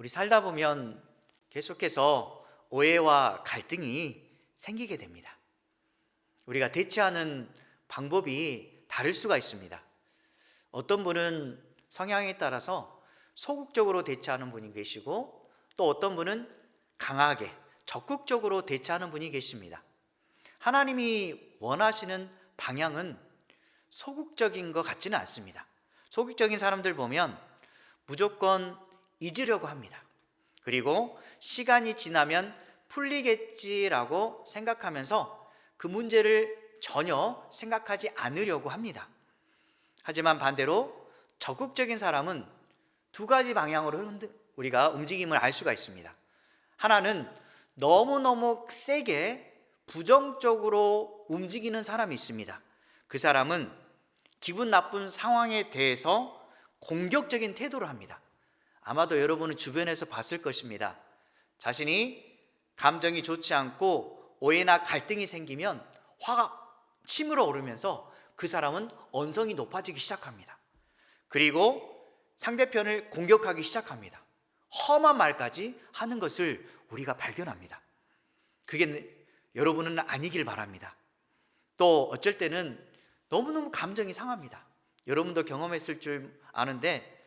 우리 살다 보면 계속해서 오해와 갈등이 생기게 됩니다. 우리가 대처하는 방법이 다를 수가 있습니다. 어떤 분은 성향에 따라서 소극적으로 대처하는 분이 계시고 또 어떤 분은 강하게 적극적으로 대처하는 분이 계십니다. 하나님이 원하시는 방향은 소극적인 것 같지는 않습니다. 소극적인 사람들 보면 무조건 잊으려고 합니다. 그리고 시간이 지나면 풀리겠지라고 생각하면서 그 문제를 전혀 생각하지 않으려고 합니다. 하지만 반대로 적극적인 사람은 두 가지 방향으로 우리가 움직임을 알 수가 있습니다. 하나는 너무너무 세게 부정적으로 움직이는 사람이 있습니다. 그 사람은 기분 나쁜 상황에 대해서 공격적인 태도를 합니다. 아마도 여러분은 주변에서 봤을 것입니다. 자신이 감정이 좋지 않고 오해나 갈등이 생기면 화가 치밀어 오르면서 그 사람은 언성이 높아지기 시작합니다. 그리고 상대편을 공격하기 시작합니다. 험한 말까지 하는 것을 우리가 발견합니다. 그게 여러분은 아니길 바랍니다. 또 어쩔 때는 너무너무 감정이 상합니다. 여러분도 경험했을 줄 아는데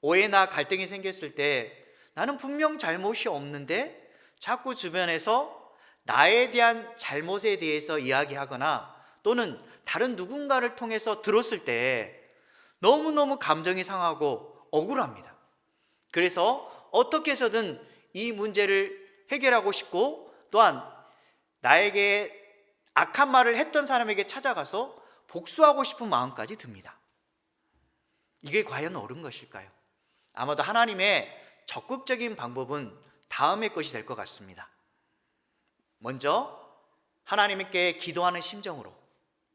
오해나 갈등이 생겼을 때 나는 분명 잘못이 없는데 자꾸 주변에서 나에 대한 잘못에 대해서 이야기하거나 또는 다른 누군가를 통해서 들었을 때 너무너무 감정이 상하고 억울합니다. 그래서 어떻게 해서든 이 문제를 해결하고 싶고 또한 나에게 악한 말을 했던 사람에게 찾아가서 복수하고 싶은 마음까지 듭니다. 이게 과연 옳은 것일까요? 아마도 하나님의 적극적인 방법은 다음의 것이 될 것 같습니다. 먼저 하나님께 기도하는 심정으로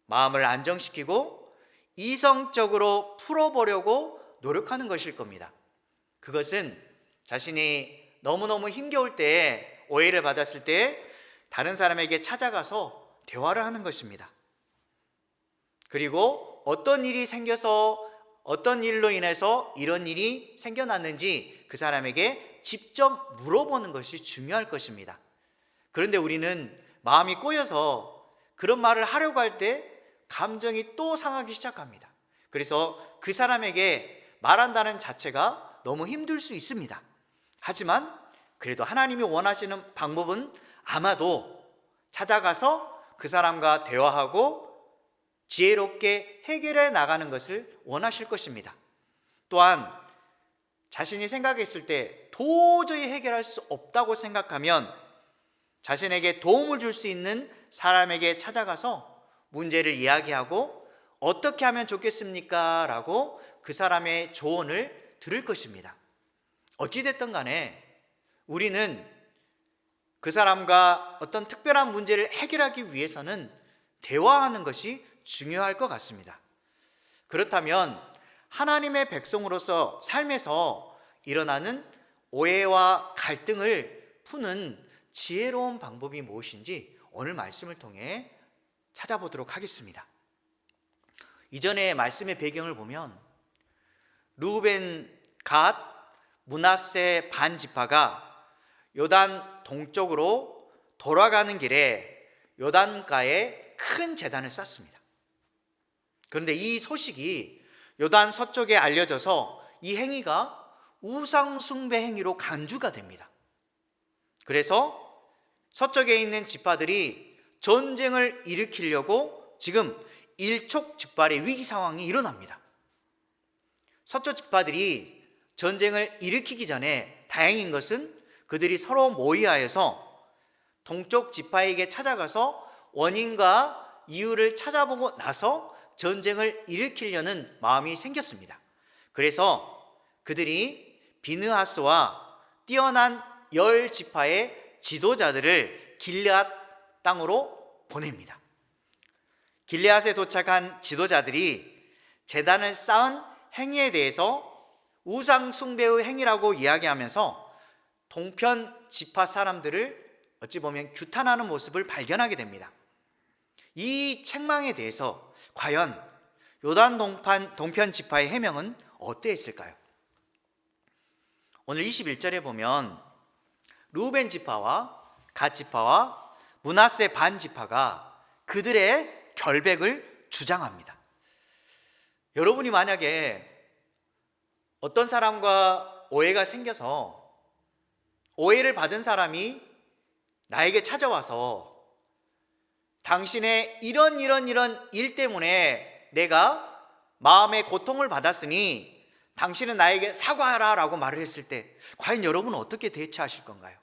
마음을 안정시키고 이성적으로 풀어보려고 노력하는 것일 겁니다. 그것은 자신이 너무너무 힘겨울 때 오해를 받았을 때 다른 사람에게 찾아가서 대화를 하는 것입니다. 그리고 어떤 일이 생겨서 어떤 일로 인해서 이런 일이 생겨났는지 그 사람에게 직접 물어보는 것이 중요할 것입니다. 그런데 우리는 마음이 꼬여서 그런 말을 하려고 할 때 감정이 또 상하기 시작합니다. 그래서 그 사람에게 말한다는 자체가 너무 힘들 수 있습니다. 하지만 그래도 하나님이 원하시는 방법은 아마도 찾아가서 그 사람과 대화하고 지혜롭게 해결해 나가는 것을 원하실 것입니다. 또한 자신이 생각했을 때 도저히 해결할 수 없다고 생각하면 자신에게 도움을 줄 수 있는 사람에게 찾아가서 문제를 이야기하고 어떻게 하면 좋겠습니까? 라고 그 사람의 조언을 들을 것입니다. 어찌됐든 간에 우리는 그 사람과 어떤 특별한 문제를 해결하기 위해서는 대화하는 것이 중요할 것 같습니다. 그렇다면 하나님의 백성으로서 삶에서 일어나는 오해와 갈등을 푸는 지혜로운 방법이 무엇인지 오늘 말씀을 통해 찾아보도록 하겠습니다. 이전의 말씀의 배경을 보면 루벤, 갓, 문하세 반 지파가 요단 동쪽으로 돌아가는 길에 요단가에 큰 재단을 쌓습니다. 그런데 이 소식이 요단 서쪽에 알려져서 이 행위가 우상숭배 행위로 간주가 됩니다. 그래서 서쪽에 있는 지파들이 전쟁을 일으키려고 지금 일촉즉발의 위기 상황이 일어납니다. 서쪽 지파들이 전쟁을 일으키기 전에 다행인 것은 그들이 서로 모의하여서 동쪽 지파에게 찾아가서 원인과 이유를 찾아보고 나서 전쟁을 일으키려는 마음이 생겼습니다. 그래서 그들이 비느하스와 뛰어난 열 지파의 지도자들을 길앗 땅으로 보냅니다. 길앗에 도착한 지도자들이 재단을 쌓은 행위에 대해서 우상 숭배의 행위라고 이야기하면서 동편 지파 사람들을 어찌 보면 규탄하는 모습을 발견하게 됩니다. 이 책망에 대해서 과연 요단 동판, 동편 지파의 해명은 어땠을까요? 오늘 21절에 보면 루벤 지파와 갓 지파와 문하세 반 지파가 그들의 결백을 주장합니다. 여러분이 만약에 어떤 사람과 오해가 생겨서 오해를 받은 사람이 나에게 찾아와서 당신의 이런 이런 이런 일 때문에 내가 마음의 고통을 받았으니 당신은 나에게 사과하라 라고 말을 했을 때 과연 여러분은 어떻게 대처하실 건가요?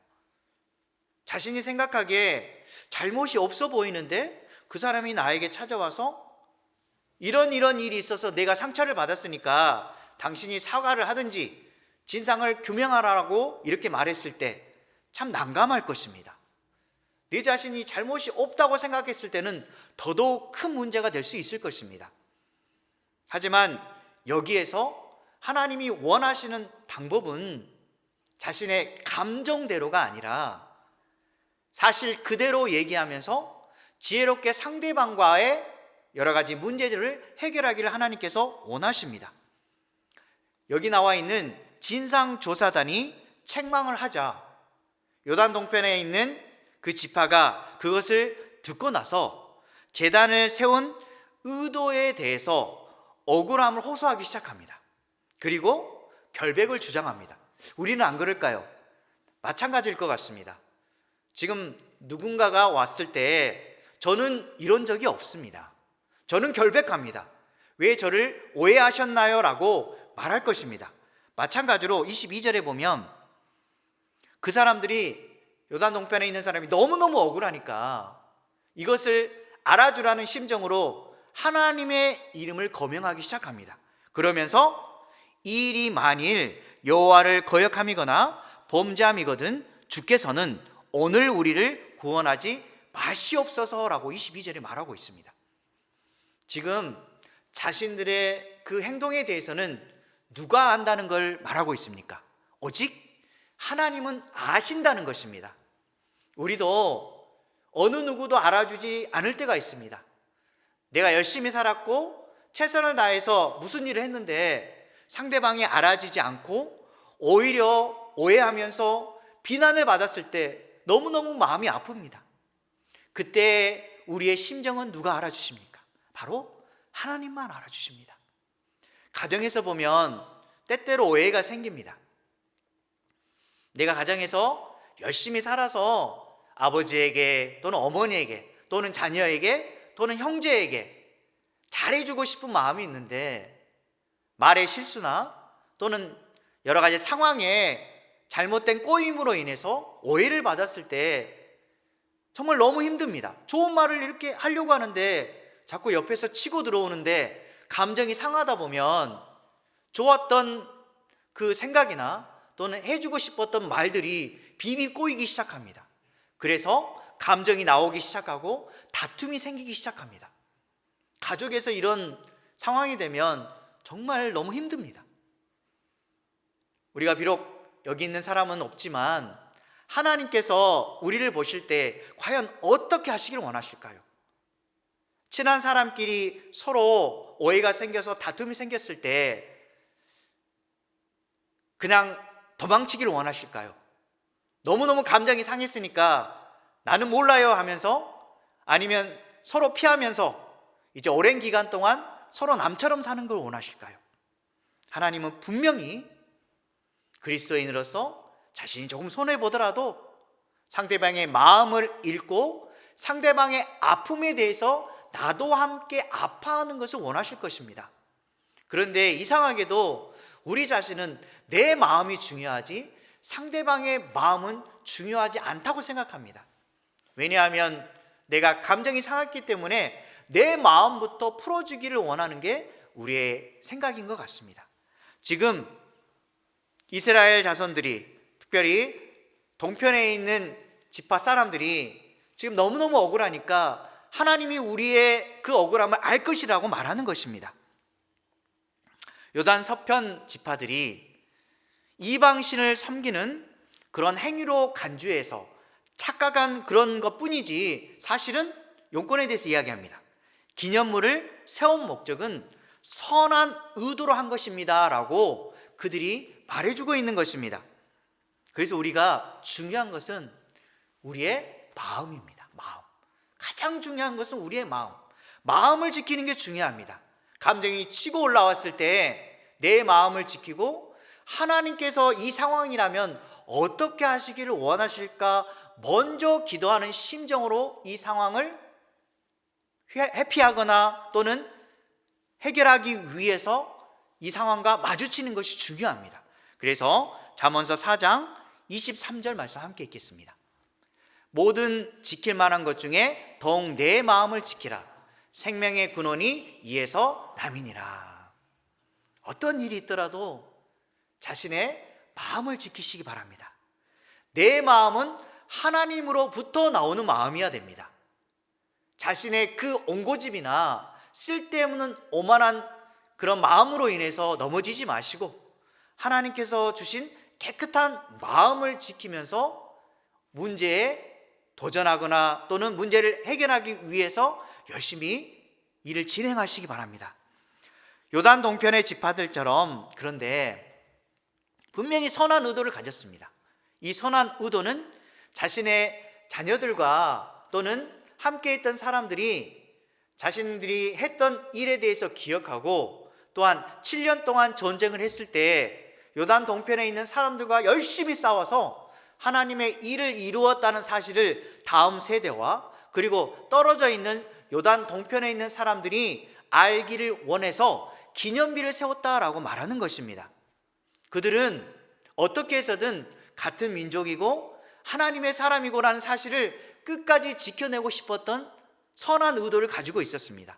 자신이 생각하기에 잘못이 없어 보이는데 그 사람이 나에게 찾아와서 이런 이런 일이 있어서 내가 상처를 받았으니까 당신이 사과를 하든지 진상을 규명하라고 이렇게 말했을 때 참 난감할 것입니다. 내 자신이 잘못이 없다고 생각했을 때는 더더욱 큰 문제가 될 수 있을 것입니다. 하지만 여기에서 하나님이 원하시는 방법은 자신의 감정대로가 아니라 사실 그대로 얘기하면서 지혜롭게 상대방과의 여러 가지 문제들을 해결하기를 하나님께서 원하십니다. 여기 나와 있는 진상조사단이 책망을 하자 요단 동편에 있는 그 지파가 그것을 듣고 나서 재단을 세운 의도에 대해서 억울함을 호소하기 시작합니다. 그리고 결백을 주장합니다. 우리는 안 그럴까요? 마찬가지일 것 같습니다. 지금 누군가가 왔을 때 저는 이런 적이 없습니다. 저는 결백합니다. 왜 저를 오해하셨나요? 라고 말할 것입니다. 마찬가지로 22절에 보면 그 사람들이 요단 동편에 있는 사람이 너무너무 억울하니까 이것을 알아주라는 심정으로 하나님의 이름을 거명하기 시작합니다. 그러면서 이 일이 만일 여호와를 거역함이거나 범죄함이거든 주께서는 오늘 우리를 구원하지 마시옵소서라고 22절에 말하고 있습니다. 지금 자신들의 그 행동에 대해서는 누가 안다는 걸 말하고 있습니까? 오직 하나님은 아신다는 것입니다. 우리도 어느 누구도 알아주지 않을 때가 있습니다. 내가 열심히 살았고 최선을 다해서 무슨 일을 했는데 상대방이 알아주지 않고 오히려 오해하면서 비난을 받았을 때 너무너무 마음이 아픕니다. 그때 우리의 심정은 누가 알아주십니까? 바로 하나님만 알아주십니다. 가정에서 보면 때때로 오해가 생깁니다. 내가 가정에서 열심히 살아서 아버지에게 또는 어머니에게 또는 자녀에게 또는 형제에게 잘해주고 싶은 마음이 있는데 말의 실수나 또는 여러 가지 상황에 잘못된 꼬임으로 인해서 오해를 받았을 때 정말 너무 힘듭니다. 좋은 말을 이렇게 하려고 하는데 자꾸 옆에서 치고 들어오는데 감정이 상하다 보면 좋았던 그 생각이나 또는 해주고 싶었던 말들이 비비 꼬이기 시작합니다. 그래서 감정이 나오기 시작하고 다툼이 생기기 시작합니다. 가족에서 이런 상황이 되면 정말 너무 힘듭니다. 우리가 비록 여기 있는 사람은 없지만 하나님께서 우리를 보실 때 과연 어떻게 하시길 원하실까요? 친한 사람끼리 서로 오해가 생겨서 다툼이 생겼을 때 그냥 도망치기를 원하실까요? 너무너무 감정이 상했으니까 나는 몰라요 하면서 아니면 서로 피하면서 이제 오랜 기간 동안 서로 남처럼 사는 걸 원하실까요? 하나님은 분명히 그리스도인으로서 자신이 조금 손해 보더라도 상대방의 마음을 읽고 상대방의 아픔에 대해서 나도 함께 아파하는 것을 원하실 것입니다. 그런데 이상하게도 우리 자신은 내 마음이 중요하지 상대방의 마음은 중요하지 않다고 생각합니다. 왜냐하면 내가 감정이 상했기 때문에 내 마음부터 풀어주기를 원하는 게 우리의 생각인 것 같습니다. 지금 이스라엘 자손들이 특별히 동편에 있는 지파 사람들이 지금 너무너무 억울하니까 하나님이 우리의 그 억울함을 알 것이라고 말하는 것입니다. 요단 서편 지파들이 이방신을 섬기는 그런 행위로 간주해서 착각한 그런 것 뿐이지 사실은 용건에 대해서 이야기합니다. 기념물을 세운 목적은 선한 의도로 한 것입니다. 라고 그들이 말해주고 있는 것입니다. 그래서 우리가 중요한 것은 우리의 마음입니다. 마음. 가장 중요한 것은 우리의 마음. 마음을 지키는 게 중요합니다. 감정이 치고 올라왔을 때 내 마음을 지키고 하나님께서 이 상황이라면 어떻게 하시기를 원하실까 먼저 기도하는 심정으로 이 상황을 회피하거나 또는 해결하기 위해서 이 상황과 마주치는 것이 중요합니다. 그래서 잠언서 4장 23절 말씀 함께 읽겠습니다. 모든 지킬 만한 것 중에 더욱 내 마음을 지키라. 생명의 근원이 이에서 남이니라. 어떤 일이 있더라도 자신의 마음을 지키시기 바랍니다. 내 마음은 하나님으로부터 나오는 마음이어야 됩니다. 자신의 그 옹고집이나 쓸데없는 오만한 그런 마음으로 인해서 넘어지지 마시고 하나님께서 주신 깨끗한 마음을 지키면서 문제에 도전하거나 또는 문제를 해결하기 위해서 열심히 일을 진행하시기 바랍니다. 요단 동편의 지파들처럼 그런데 분명히 선한 의도를 가졌습니다. 이 선한 의도는 자신의 자녀들과 또는 함께 있던 사람들이 자신들이 했던 일에 대해서 기억하고 또한 7년 동안 전쟁을 했을 때 요단 동편에 있는 사람들과 열심히 싸워서 하나님의 일을 이루었다는 사실을 다음 세대와 그리고 떨어져 있는 요단 동편에 있는 사람들이 알기를 원해서 기념비를 세웠다라고 말하는 것입니다. 그들은 어떻게 해서든 같은 민족이고 하나님의 사람이고라는 사실을 끝까지 지켜내고 싶었던 선한 의도를 가지고 있었습니다.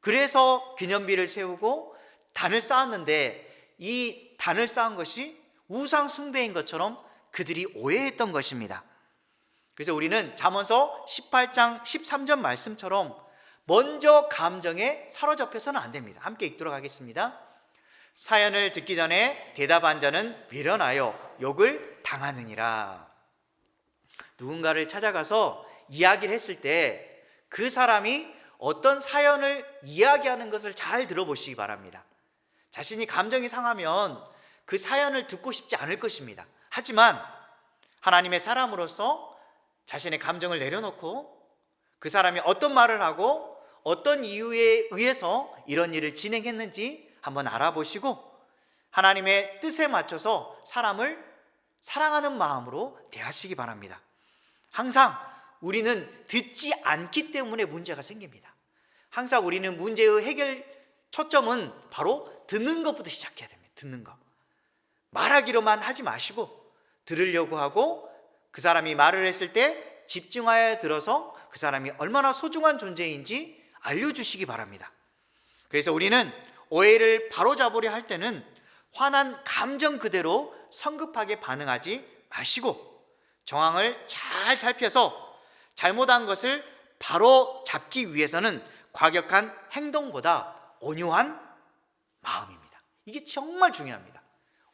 그래서 기념비를 세우고 단을 쌓았는데 이 단을 쌓은 것이 우상 숭배인 것처럼 그들이 오해했던 것입니다. 그래서 우리는 잠언서 18장 13절 말씀처럼 먼저 감정에 사로잡혀서는 안 됩니다. 함께 읽도록 하겠습니다. 사연을 듣기 전에 대답한 자는 미련하여 욕을 당하느니라. 누군가를 찾아가서 이야기를 했을 때 그 사람이 어떤 사연을 이야기하는 것을 잘 들어보시기 바랍니다. 자신이 감정이 상하면 그 사연을 듣고 싶지 않을 것입니다. 하지만 하나님의 사람으로서 자신의 감정을 내려놓고 그 사람이 어떤 말을 하고 어떤 이유에 의해서 이런 일을 진행했는지 한번 알아보시고 하나님의 뜻에 맞춰서 사람을 사랑하는 마음으로 대하시기 바랍니다. 항상 우리는 듣지 않기 때문에 문제가 생깁니다. 항상 우리는 문제의 해결 초점은 바로 듣는 것부터 시작해야 됩니다. 듣는 것. 말하기로만 하지 마시고 들으려고 하고 그 사람이 말을 했을 때 집중하여 들어서 그 사람이 얼마나 소중한 존재인지 알려주시기 바랍니다. 그래서 우리는 오해를 바로잡으려 할 때는 화난 감정 그대로 성급하게 반응하지 마시고 정황을 잘 살펴서 잘못한 것을 바로 잡기 위해서는 과격한 행동보다 온유한 마음입니다. 이게 정말 중요합니다.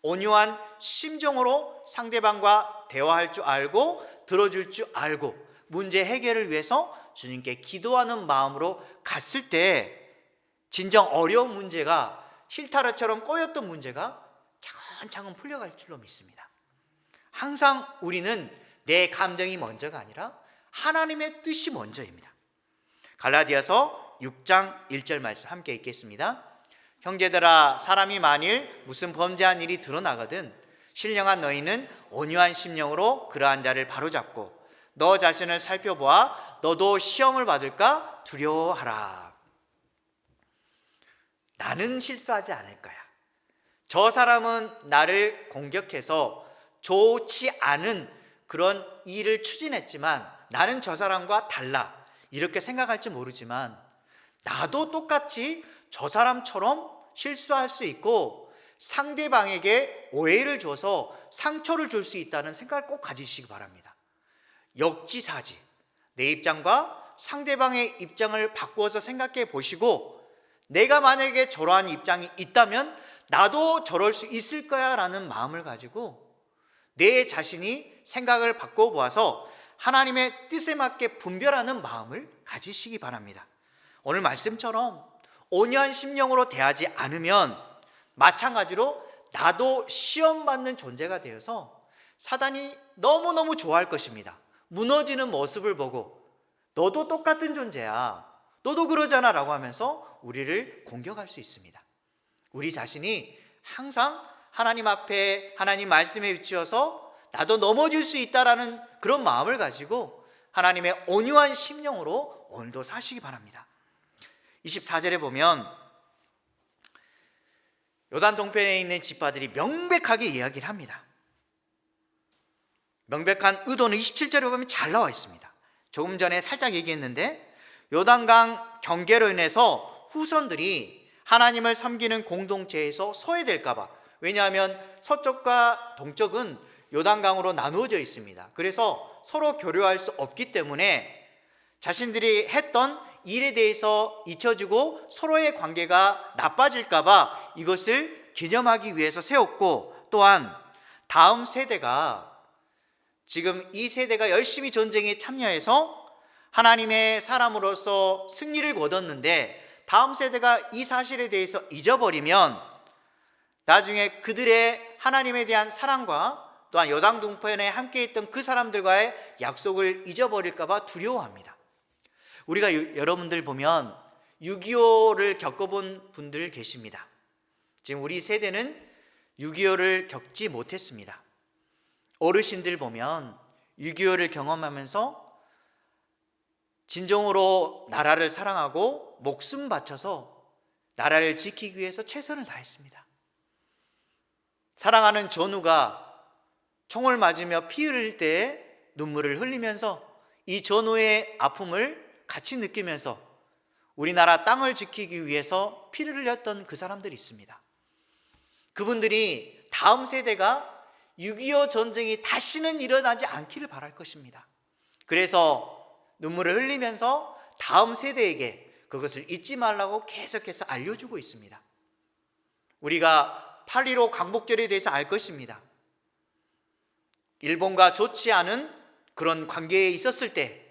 온유한 심정으로 상대방과 대화할 줄 알고 들어줄 줄 알고 문제 해결을 위해서 주님께 기도하는 마음으로 갔을 때 진정 어려운 문제가 실타래처럼 꼬였던 문제가 차근차근 풀려갈 줄로 믿습니다. 항상 우리는 내 감정이 먼저가 아니라 하나님의 뜻이 먼저입니다. 갈라디아서 6장 1절 말씀 함께 읽겠습니다. 형제들아 사람이 만일 무슨 범죄한 일이 드러나거든 신령한 너희는 온유한 심령으로 그러한 자를 바로잡고 너 자신을 살펴보아 너도 시험을 받을까 두려워하라. 나는 실수하지 않을 거야. 저 사람은 나를 공격해서 좋지 않은 그런 일을 추진했지만 나는 저 사람과 달라. 이렇게 생각할지 모르지만 나도 똑같이 저 사람처럼 실수할 수 있고 상대방에게 오해를 줘서 상처를 줄 수 있다는 생각을 꼭 가지시기 바랍니다. 역지사지. 내 입장과 상대방의 입장을 바꾸어서 생각해 보시고 내가 만약에 저러한 입장이 있다면 나도 저럴 수 있을 거야 라는 마음을 가지고 내 자신이 생각을 바꿔 보아서 하나님의 뜻에 맞게 분별하는 마음을 가지시기 바랍니다. 오늘 말씀처럼 온유한 심령으로 대하지 않으면 마찬가지로 나도 시험 받는 존재가 되어서 사단이 너무너무 좋아할 것입니다. 무너지는 모습을 보고 너도 똑같은 존재야. 너도 그러잖아 라고 하면서 우리를 공격할 수 있습니다. 우리 자신이 항상 하나님 앞에 하나님 말씀에 비추어서 나도 넘어질 수 있다라는 그런 마음을 가지고 하나님의 온유한 심령으로 오늘도 사시기 바랍니다. 24절에 보면 요단 동편에 있는 지파들이 명백하게 이야기를 합니다. 명백한 의도는 27절에 보면 잘 나와 있습니다. 조금 전에 살짝 얘기했는데 요단강 경계로 인해서 후손들이 하나님을 섬기는 공동체에서 소외될까봐 왜냐하면 서쪽과 동쪽은 요단강으로 나누어져 있습니다. 그래서 서로 교류할 수 없기 때문에 자신들이 했던 일에 대해서 잊혀지고 서로의 관계가 나빠질까봐 이것을 기념하기 위해서 세웠고 또한 다음 세대가 지금 이 세대가 열심히 전쟁에 참여해서 하나님의 사람으로서 승리를 거뒀는데 다음 세대가 이 사실에 대해서 잊어버리면 나중에 그들의 하나님에 대한 사랑과 또한 여당 동편에 함께 있던 그 사람들과의 약속을 잊어버릴까봐 두려워합니다. 우리가 유- 여러분들 보면 6.25를 겪어본 분들 계십니다. 지금 우리 세대는 6.25를 겪지 못했습니다. 어르신들 보면 6.25를 경험하면서 진정으로 나라를 사랑하고 목숨 바쳐서 나라를 지키기 위해서 최선을 다했습니다. 사랑하는 전우가 총을 맞으며 피 흘릴 때 눈물을 흘리면서 이 전우의 아픔을 같이 느끼면서 우리나라 땅을 지키기 위해서 피를 흘렸던 그 사람들이 있습니다. 그분들이 다음 세대가 6.25 전쟁이 다시는 일어나지 않기를 바랄 것입니다. 그래서 눈물을 흘리면서 다음 세대에게 그것을 잊지 말라고 계속해서 알려주고 있습니다. 우리가 8.15 광복절에 대해서 알 것입니다. 일본과 좋지 않은 그런 관계에 있었을 때,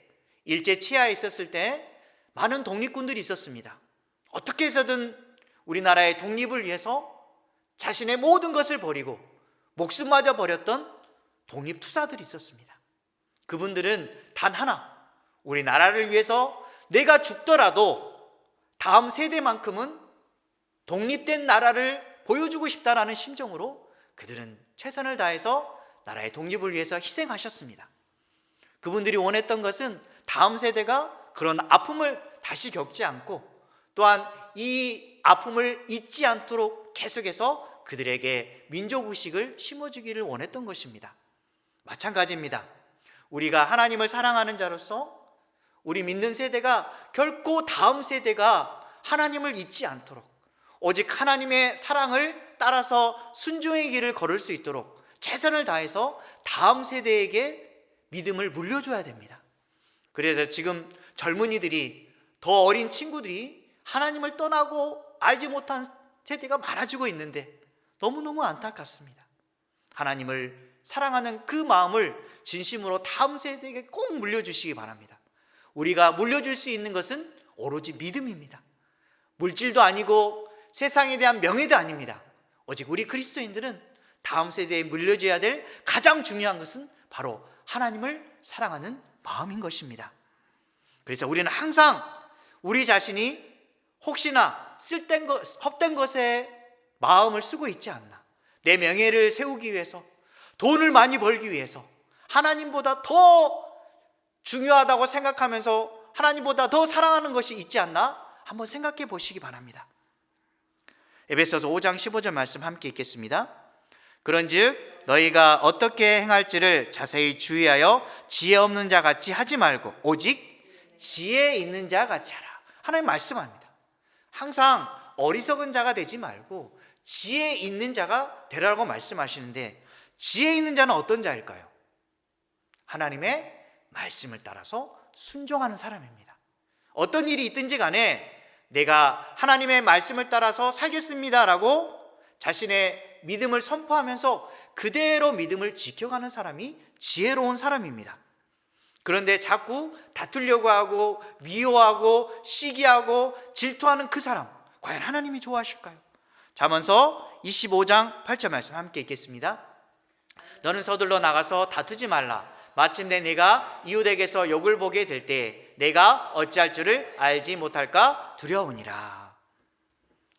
일제 치하에 있었을 때 많은 독립군들이 있었습니다. 어떻게 해서든 우리나라의 독립을 위해서 자신의 모든 것을 버리고 목숨마저 버렸던 독립투사들이 있었습니다. 그분들은 단 하나, 우리 나라를 위해서 내가 죽더라도 다음 세대만큼은 독립된 나라를 보여주고 싶다라는 심정으로 그들은 최선을 다해서 나라의 독립을 위해서 희생하셨습니다. 그분들이 원했던 것은 다음 세대가 그런 아픔을 다시 겪지 않고 또한 이 아픔을 잊지 않도록 계속해서 그들에게 민족의식을 심어주기를 원했던 것입니다. 마찬가지입니다. 우리가 하나님을 사랑하는 자로서 우리 믿는 세대가 결코 다음 세대가 하나님을 잊지 않도록 오직 하나님의 사랑을 따라서 순종의 길을 걸을 수 있도록 최선을 다해서 다음 세대에게 믿음을 물려줘야 됩니다. 그래서 지금 젊은이들이 더 어린 친구들이 하나님을 떠나고 알지 못한 세대가 많아지고 있는데 너무너무 안타깝습니다. 하나님을 사랑하는 그 마음을 진심으로 다음 세대에게 꼭 물려주시기 바랍니다. 우리가 물려줄 수 있는 것은 오로지 믿음입니다. 물질도 아니고 세상에 대한 명예도 아닙니다. 오직 우리 그리스도인들은 다음 세대에 물려줘야 될 가장 중요한 것은 바로 하나님을 사랑하는 마음인 것입니다. 그래서 우리는 항상 우리 자신이 혹시나 쓸된 것, 헛된 것에 마음을 쓰고 있지 않나. 내 명예를 세우기 위해서, 돈을 많이 벌기 위해서, 하나님보다 더 중요하다고 생각하면서 하나님보다 더 사랑하는 것이 있지 않나? 한번 생각해 보시기 바랍니다. 에베소서 5장 15절 말씀 함께 읽겠습니다. 그런즉 너희가 어떻게 행할지를 자세히 주의하여 지혜 없는 자 같이 하지 말고 오직 지혜 있는 자 같이 하라. 하나님 말씀합니다. 항상 어리석은 자가 되지 말고 지혜 있는 자가 되라고 말씀하시는데 지혜 있는 자는 어떤 자일까요? 하나님의 말씀을 따라서 순종하는 사람입니다. 어떤 일이 있든지 간에 내가 하나님의 말씀을 따라서 살겠습니다라고 자신의 믿음을 선포하면서 그대로 믿음을 지켜가는 사람이 지혜로운 사람입니다. 그런데 자꾸 다투려고 하고 미워하고 시기하고 질투하는 그 사람 과연 하나님이 좋아하실까요? 잠언서 25장 8절 말씀 함께 읽겠습니다. 너는 서둘러 나가서 다투지 말라. 마침내 내가 이웃에게서 욕을 보게 될 때 내가 어찌할 줄을 알지 못할까 두려우니라.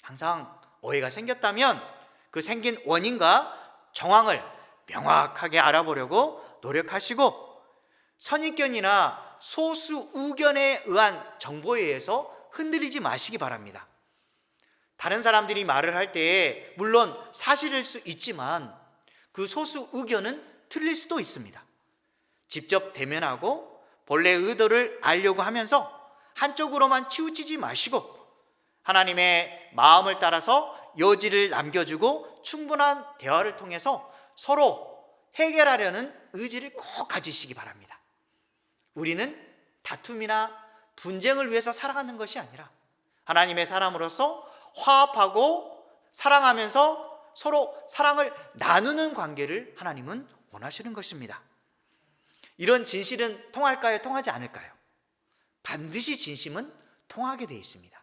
항상 오해가 생겼다면 그 생긴 원인과 정황을 명확하게 알아보려고 노력하시고 선입견이나 소수 의견에 의한 정보에 의해서 흔들리지 마시기 바랍니다. 다른 사람들이 말을 할 때에 물론 사실일 수 있지만 그 소수 의견은 틀릴 수도 있습니다. 직접 대면하고 본래 의도를 알려고 하면서 한쪽으로만 치우치지 마시고 하나님의 마음을 따라서 여지를 남겨주고 충분한 대화를 통해서 서로 해결하려는 의지를 꼭 가지시기 바랍니다. 우리는 다툼이나 분쟁을 위해서 살아가는 것이 아니라 하나님의 사람으로서 화합하고 사랑하면서 서로 사랑을 나누는 관계를 하나님은 원하시는 것입니다. 이런 진실은 통할까요? 통하지 않을까요? 반드시 진심은 통하게 되어 있습니다.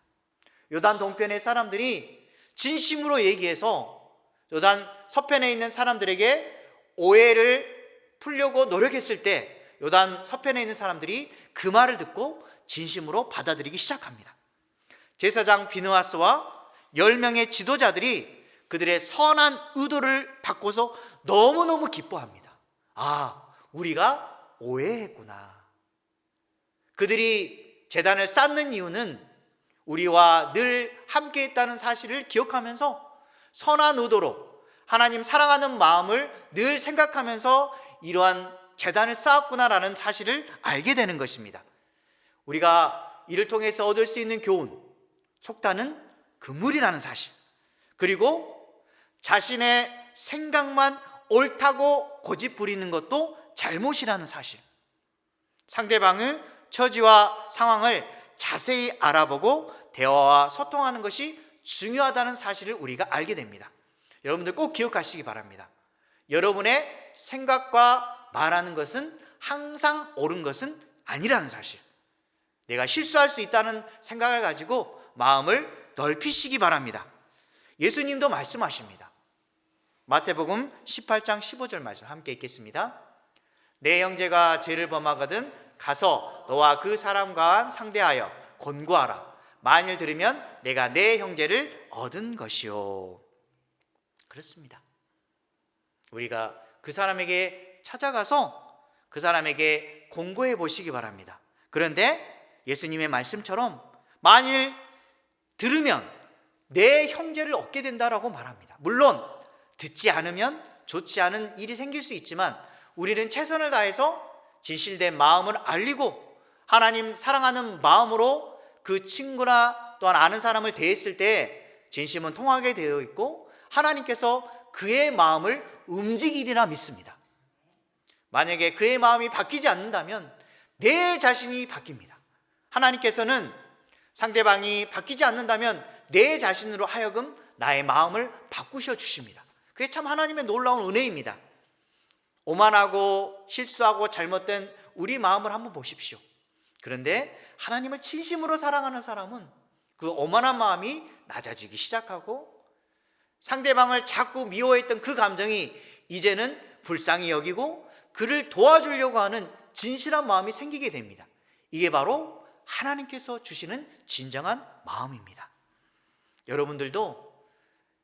요단 동편의 사람들이 진심으로 얘기해서 요단 서편에 있는 사람들에게 오해를 풀려고 노력했을 때 요단 서편에 있는 사람들이 그 말을 듣고 진심으로 받아들이기 시작합니다. 제사장 비느하스와 10명의 지도자들이 그들의 선한 의도를 바꿔서 너무너무 기뻐합니다. 아, 우리가 오해했구나. 그들이 재단을 쌓는 이유는 우리와 늘 함께 있다는 사실을 기억하면서 선한 의도로 하나님 사랑하는 마음을 늘 생각하면서 이러한 재단을 쌓았구나라는 사실을 알게 되는 것입니다. 우리가 이를 통해서 얻을 수 있는 교훈, 속단은 금물이라는 사실. 그리고 자신의 생각만 옳다고 고집 부리는 것도 잘못이라는 사실. 상대방의 처지와 상황을 자세히 알아보고 대화와 소통하는 것이 중요하다는 사실을 우리가 알게 됩니다. 여러분들 꼭 기억하시기 바랍니다. 여러분의 생각과 말하는 것은 항상 옳은 것은 아니라는 사실. 내가 실수할 수 있다는 생각을 가지고 마음을 넓히시기 바랍니다. 예수님도 말씀하십니다. 마태복음 18장 15절 말씀 함께 읽겠습니다. 내 형제가 죄를 범하거든 가서 너와 그 사람과 상대하여 권고하라. 만일 들으면 내가 내 형제를 얻은 것이요. 그렇습니다. 우리가 그 사람에게 찾아가서 그 사람에게 공고해 보시기 바랍니다. 그런데 예수님의 말씀처럼 만일 들으면 내 형제를 얻게 된다라고 말합니다. 물론 듣지 않으면 좋지 않은 일이 생길 수 있지만 우리는 최선을 다해서 진실된 마음을 알리고 하나님 사랑하는 마음으로 그 친구나 또한 아는 사람을 대했을 때 진심은 통하게 되어 있고 하나님께서 그의 마음을 움직이리라 믿습니다. 만약에 그의 마음이 바뀌지 않는다면 내 자신이 바뀝니다. 하나님께서는 상대방이 바뀌지 않는다면 내 자신으로 하여금 나의 마음을 바꾸셔 주십니다. 그게 참 하나님의 놀라운 은혜입니다. 오만하고 실수하고 잘못된 우리 마음을 한번 보십시오. 그런데 하나님을 진심으로 사랑하는 사람은 그 오만한 마음이 낮아지기 시작하고 상대방을 자꾸 미워했던 그 감정이 이제는 불쌍히 여기고 그를 도와주려고 하는 진실한 마음이 생기게 됩니다. 이게 바로 하나님께서 주시는 진정한 마음입니다. 여러분들도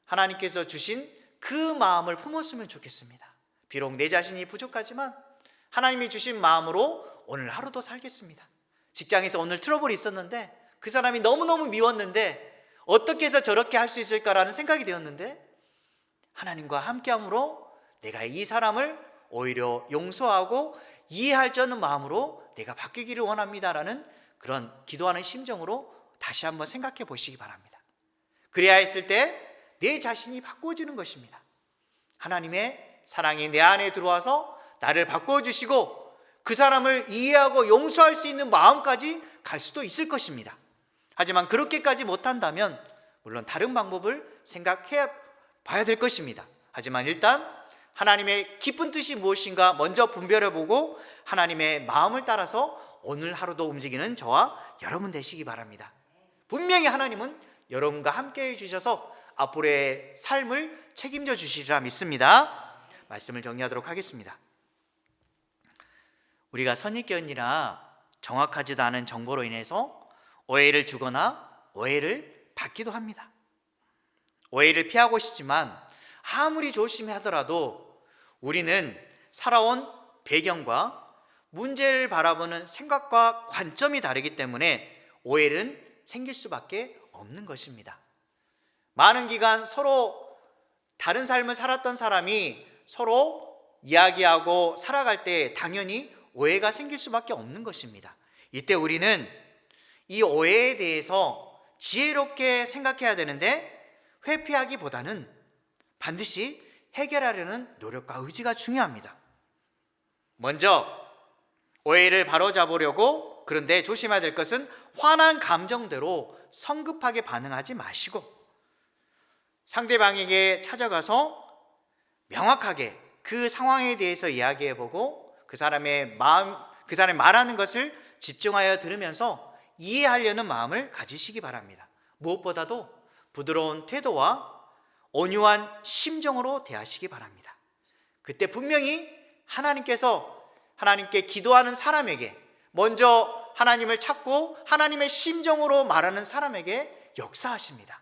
하나님께서 주신 그 마음을 품었으면 좋겠습니다. 비록 내 자신이 부족하지만 하나님이 주신 마음으로 오늘 하루도 살겠습니다. 직장에서 오늘 트러블이 있었는데 그 사람이 너무너무 미웠는데 어떻게 해서 저렇게 할 수 있을까라는 생각이 되었는데 하나님과 함께함으로 내가 이 사람을 오히려 용서하고 이해할 줄 아는 마음으로 내가 바뀌기를 원합니다라는 그런 기도하는 심정으로 다시 한번 생각해 보시기 바랍니다. 그래야 했을 때 내 자신이 바꿔지는 것입니다. 하나님의 사랑이 내 안에 들어와서 나를 바꿔주시고 그 사람을 이해하고 용서할 수 있는 마음까지 갈 수도 있을 것입니다. 하지만 그렇게까지 못한다면 물론 다른 방법을 생각해 봐야 될 것입니다. 하지만 일단 하나님의 깊은 뜻이 무엇인가 먼저 분별해 보고 하나님의 마음을 따라서 오늘 하루도 움직이는 저와 여러분 되시기 바랍니다. 분명히 하나님은 여러분과 함께 해 주셔서 앞으로의 삶을 책임져 주시리라 믿습니다. 말씀을 정리하도록 하겠습니다. 우리가 선입견이나 정확하지도 않은 정보로 인해서 오해를 주거나 오해를 받기도 합니다. 오해를 피하고 싶지만 아무리 조심히 하더라도 우리는 살아온 배경과 문제를 바라보는 생각과 관점이 다르기 때문에 오해는 생길 수밖에 없는 것입니다. 많은 기간 서로 다른 삶을 살았던 사람이 서로 이야기하고 살아갈 때 당연히 오해가 생길 수밖에 없는 것입니다. 이때 우리는 이 오해에 대해서 지혜롭게 생각해야 되는데 회피하기보다는 반드시 해결하려는 노력과 의지가 중요합니다. 먼저 오해를 바로잡으려고 그런데 조심해야 될 것은 화난 감정대로 성급하게 반응하지 마시고 상대방에게 찾아가서 명확하게 그 상황에 대해서 이야기해 보고 그 사람의 마음 그 사람이 말하는 것을 집중하여 들으면서 이해하려는 마음을 가지시기 바랍니다. 무엇보다도 부드러운 태도와 온유한 심정으로 대하시기 바랍니다. 그때 분명히 하나님께서 하나님께 기도하는 사람에게 먼저 하나님을 찾고 하나님의 심정으로 말하는 사람에게 역사하십니다.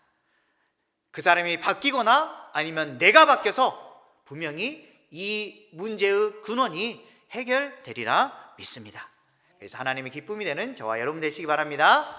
그 사람이 바뀌거나 아니면 내가 바뀌어서 분명히 이 문제의 근원이 해결되리라 믿습니다. 그래서 하나님의 기쁨이 되는 저와 여러분 되시기 바랍니다.